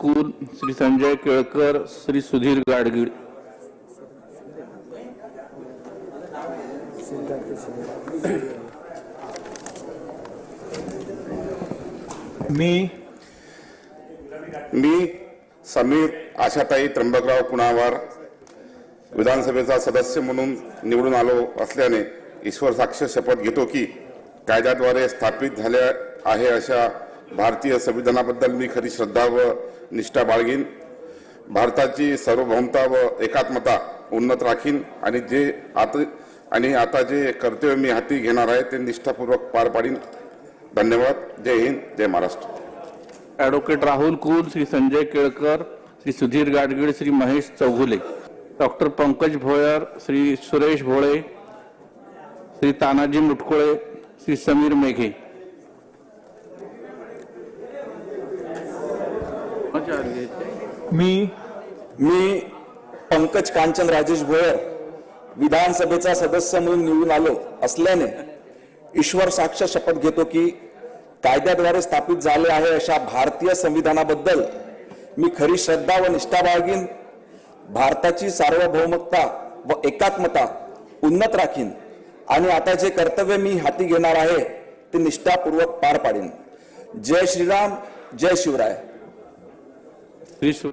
कुल श्री संजय केळकर श्री सुधीर गाडगीळ. मी मी समीर आशाताई त्र्यंबकराव कुणावार विधानसभेचा सदस्य म्हणून निवडून आलो असल्याने ईश्वर साक्ष शपथ घेतो की कायद्याद्वारे स्थापित झाल्या आहे अशा भारतीय संविधानाबद्दल मी खरी श्रद्धा व निष्ठा बाळगीन. भारताची सार्वभौमता व एकात्मता उन्नत राखीन आणि जे आता आणि आता जे कर्तव्य मी हाती घेणार आहे ते निष्ठापूर्वक पार पाडीन. धन्यवाद. जय हिंद. जय महाराष्ट्र. ॲडव्होकेट राहुल कुल श्री संजय केळकर श्री सुधीर गाडगीळ श्री महेश चौघुले. डॉक्टर पंकज भोयर श्री सुरेश भोळे श्री तानाजी मुटकुळे श्री समीर मेघे. मी मी पंकज कांचन राजेश भोयर विधानसभेचा सदस्य म्हणून निवडून आलो असल्याने ईश्वर साक्ष शपथ घेतो की कायद्याद्वारे स्थापित झाले आहे अशा भारतीय संविधानाबद्दल मी खरी श्रद्धा व निष्ठा बाळगीन भारताची सार्वभौमकता व एकात्मता उन्नत राखीन आणि आता जे कर्तव्य मी हाती घेणार आहे ते निष्ठापूर्वक पार पाडीन. जय श्रीराम जय शिवराय. श्री सु